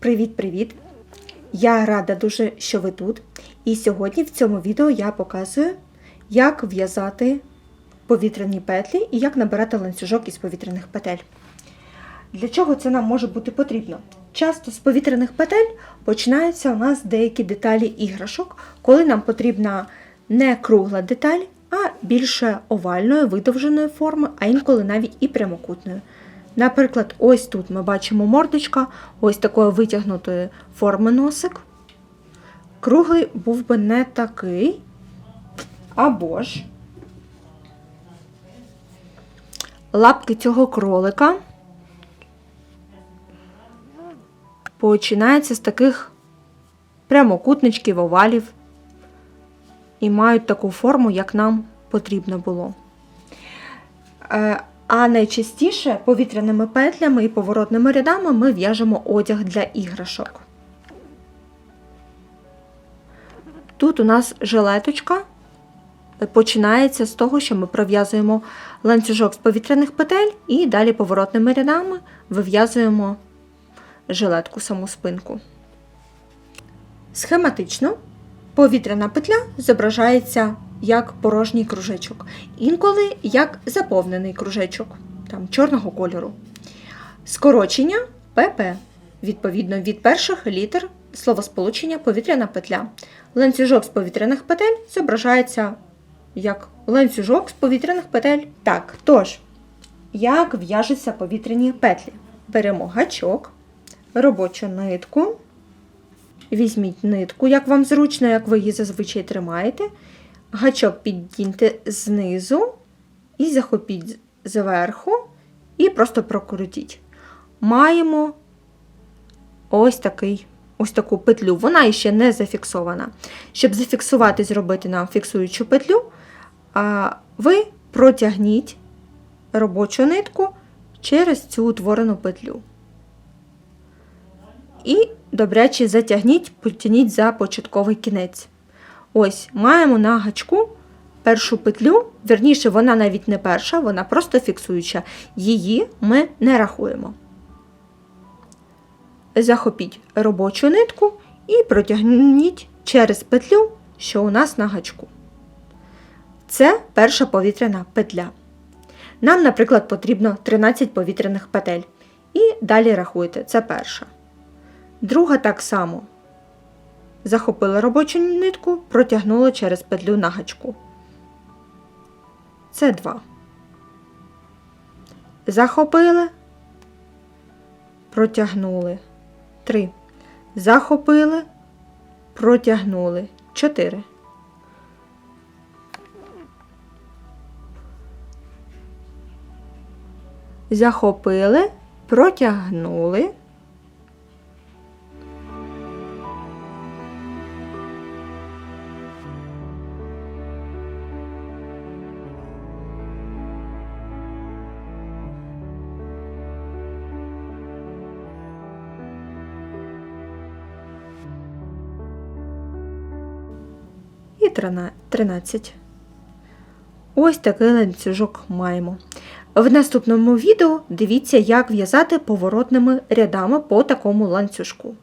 Привіт-привіт! Я рада дуже, що ви тут. І сьогодні в цьому відео я показую, як в'язати повітряні петлі і як набирати ланцюжок із повітряних петель. Для чого це нам може бути потрібно? Часто з повітряних петель починаються у нас деякі деталі іграшок, коли нам потрібна не кругла деталь, а більше овальної, видовженої форми, а інколи навіть і прямокутної. Наприклад, ось тут ми бачимо мордочка, ось такої витягнутої форми носик. Круглий був би не такий. Або ж лапки цього кролика починаються з таких прямокутничків, овалів і мають таку форму, як нам потрібно було. А найчастіше повітряними петлями і поворотними рядами ми в'яжемо одяг для іграшок. Тут у нас жилеточка починається з того, що ми пров'язуємо ланцюжок з повітряних петель і далі поворотними рядами вив'язуємо жилетку саму спинку. Схематично повітряна петля зображається як порожній кружечок, інколи як заповнений кружечок там, чорного кольору. Скорочення ПП відповідно від перших літер словосполучення повітряна петля. Ланцюжок з повітряних петель зображається як ланцюжок з повітряних петель. Так, тож, як в'яжуться повітряні петлі? Беремо гачок, робочу нитку. Візьміть нитку, як вам зручно, як ви її зазвичай тримаєте. Гачок піддіньте знизу і захопіть зверху, і просто прокрутіть. Маємо ось такий. Ось таку петлю, вона ще не зафіксована. Щоб зафіксувати, зробити нам фіксуючу петлю, ви протягніть робочу нитку через цю утворену петлю. І добряче затягніть, потягніть за початковий кінець. Ось, маємо на гачку першу петлю, верніше, вона навіть не перша, вона просто фіксуюча. Її ми не рахуємо. Захопіть робочу нитку і протягніть через петлю, що у нас на гачку. Це перша повітряна петля. Нам, наприклад, потрібно 13 повітряних петель. І далі рахуйте, це перша. Друга так само. Захопила робочу нитку, протягнула через петлю на гачку. Це два. Захопили, протягнули. Три. Захопили, протягнули. Чотири. Захопили, протягнули. І 13. Ось такий ланцюжок маємо. В наступному відео дивіться, як в'язати поворотними рядами по такому ланцюжку.